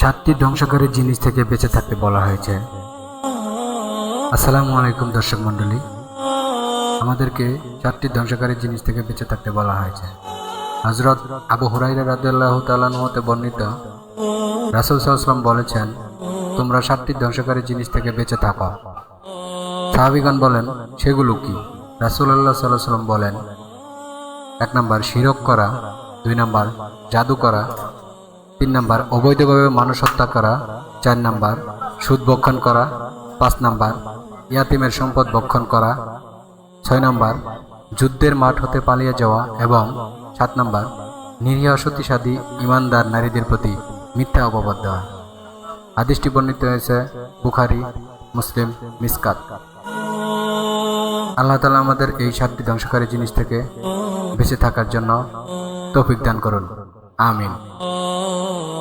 সাতটি ধ্বংসকারী জিনিস থেকে বেঁচে থাকতে বলা হয়েছে। আসসালামু আলাইকুম দর্শক মণ্ডলী। আমাদেরকে চারটি ধ্বংসকারী জিনিস থেকে বেঁচে থাকতে বলা হয়েছে। হজরত আবু হুরাইরা রাদিয়াল্লাহ তালানুহতে বর্ণিত, রাসুল সাল্লাম বলেছেন, তোমরা সাতটি ধ্বংসকারী জিনিস থেকে বেঁচে থাকো। সাহাবিগণ বলেন, সেগুলো কি? রাসুল্লাহ সাল্লাহ সাল্লাম বলেন, এক নম্বর শিরক করা, দুই নম্বর জাদু করা তিন নম্বর, অবৈধভাবে মানুষ হত্যা করা। চার নম্বর, সুদ ভক্ষণ করা। পাঁচ নম্বর, ইয়াতিমের সম্পদ ভক্ষণ করা। ছয় নম্বর, যুদ্ধের মাঠ হতে পালিয়ে যাওয়া এবং সাত নম্বর, নিরীহ সতীসাদী ইমানদার নারীদের প্রতি মিথ্যা অপবাদ দেওয়া। হাদিসটি বর্ণিত হয়েছে বুখারি, মুসলিম, মিসকাত। আল্লাহ তালা আমাদের এই সাতটি ধ্বংসকারী জিনিস থেকে বেঁচে থাকার জন্য তৌফিক দান করুন। Amén. Oh,